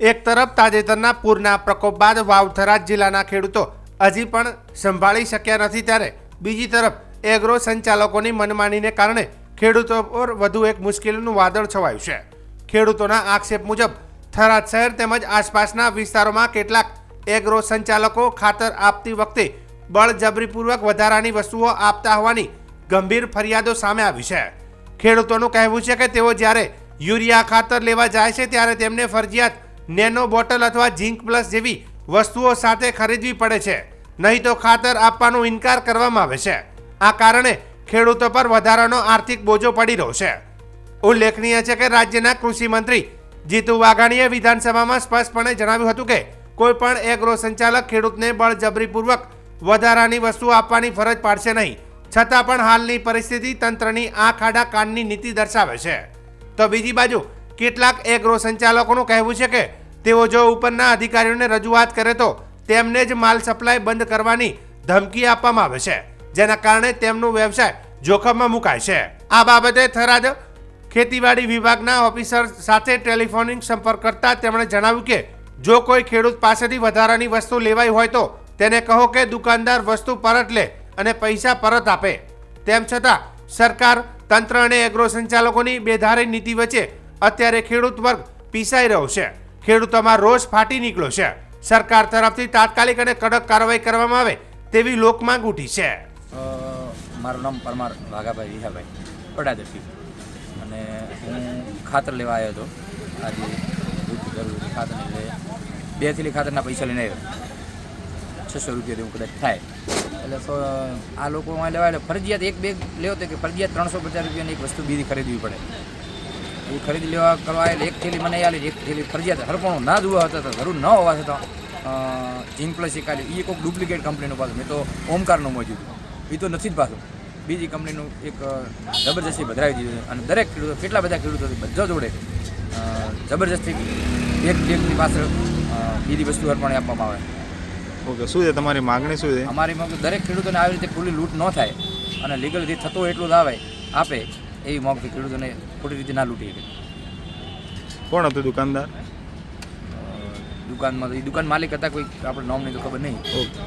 એક તરફ તાજેતરના પૂરના પ્રકોપ બાદ વાવથરા જિલ્લાના ખેડૂતો હજી પણ સંભાળી શક્યા નથી ત્યારે બીજી તરફ એગ્રો સંચાલકોની મનમાનીને કારણે ખેડૂતો પર વધુ એક મુશ્કેલીનું વાદળ છવાયું છે. ખેડૂતોના આક્ષેપ મુજબ થરાદ શહેર તેમજ આસપાસના વિસ્તારોમાં કેટલાક એગ્રો સંચાલકો ખાતર આપતી વખતે બળજબરીપૂર્વક વધારાની વસ્તુઓ આપતા હોવાની ગંભીર ફરિયાદો સામે આવી છે. ખેડૂતોનું કહેવું છે કે તેઓ જ્યારે યુરિયા ખાતર લેવા જાય છે ત્યારે તેમને ફરજિયાત નેનો બોટલ અથવા ઝીંક પ્લસ જેવી વસ્તુઓ સાથે ખરીદવી પડે છે. નહીં તો ખાતર આપવાનો ઇનકાર કરવામાં આવે છે. આ કારણે ખેડૂતો પર વધારાનો આર્થિક બોજો પડી રહ્યો છે. ઉલ્લેખનીય છે કે રાજ્યના કૃષિ મંત્રી જીતુ વાઘાણીએ વિધાનસભામાં સ્પષ્ટપણે જણાવ્યું હતું કે કોઈ પણ એગ્રો સંચાલક ખેડૂતને બળજબરીપૂર્વક વધારાની વસ્તુ આપવાની ફરજ પાડશે નહીં. છતાં પણ હાલની પરિસ્થિતિ તંત્રની આંખ આડા કાનની નીતિ દર્શાવે છે. તો બીજી બાજુ કેટલાક એગ્રો સંચાલકોનું કહેવું છે કે તેઓ જો ઉપરના અધિકારીઓને રજૂઆત કરે તો તેમને જ માલ સપ્લાય બંધ કરવાની ધમકી આપવામાં આવે છે, જેના કારણે તેમનું વ્યવસાય જોખમમાં મુકાય છે. આ બાબતે થરાદ ખેતીવાડી વિભાગના ઓફિસર સાથે ટેલિફોનિક સંપર્ક કરતા તેમણે જણાવ્યું કે, જો કોઈ ખેડૂત પાસેથી વધારાની વસ્તુ લેવાઈ હોય તો તેને કહો કે દુકાનદાર વસ્તુ પરત લે અને પૈસા પરત આપે. તેમ છતાં, સરકાર તંત્ર અને એગ્રો સંચાલકોની બેધારી નીતિ વચ્ચે અત્યારે ખેડૂત વર્ગ પીસાઈ રહ્યો છે. ખેડૂતોમાં રોષ ફાટી નીકળ્યો છે. સરકાર તરફથી તાત્કાલિક અને કડક કાર્યવાહી કરવામાં આવે તેવી લોકમાંગ ઉઠી છે. મારું નામ પરમાર વાઘાભાઈ વિહાભાઈ પડાદરથી અને હું ખાતર લેવા આવ્યો હતો. આજે જરૂરી ખાતર એટલે બે થેલી ખાતરના પૈસા લઈને આવ્યો. છસો રૂપિયા દેવું કદાચ થાય. એટલે તો આ લોકો લેવા એટલે ફરજિયાત એક બેગ લેવો તો કે ફરજિયાત ત્રણસો પચાસ રૂપિયાની એક વસ્તુ બીજી ખરીદવી પડે. એ ખરીદી લેવા કરવા એટલે એક થેલી મને આલી એક થેલી ફરજિયાત હરપણું ના જોવા હતા તો જરૂર ન હોવા છતાં જીન પ્લસ એક આલી. એ કોઈક ડુપ્લિકેટ કંપનીનું પાછું મેં તો ઓમકારનું મોજ્યું એ તો નથી જ પાછું બીજી કંપનીનું એક જબરજસ્તી ભદ્રાવી દીધું અને દરેક ખેડૂતો કેટલા બધા ખેડૂતો બધા જોડે જબરજસ્તી એક બેગની પાછળ બીજી વસ્તુ હરપણે આપવામાં આવે. ઓકે શું છે? તમારી માગણી શું છે? અમારી માગણી દરેક ખેડૂતોને આવી રીતે ખુલ્લી લૂંટ ન થાય. અને લીગલથી થતો હોય એટલું જ આવે આપે. એવી મોકથી ખેડૂતોને ખોટી રીતે ના લૂંટી શકે. કોણ હતું દુકાનદાર? દુકાનમાં તો એ દુકાન માલિક હતા કોઈ આપણે નામ નહીં તો ખબર નહીં. ઓકે.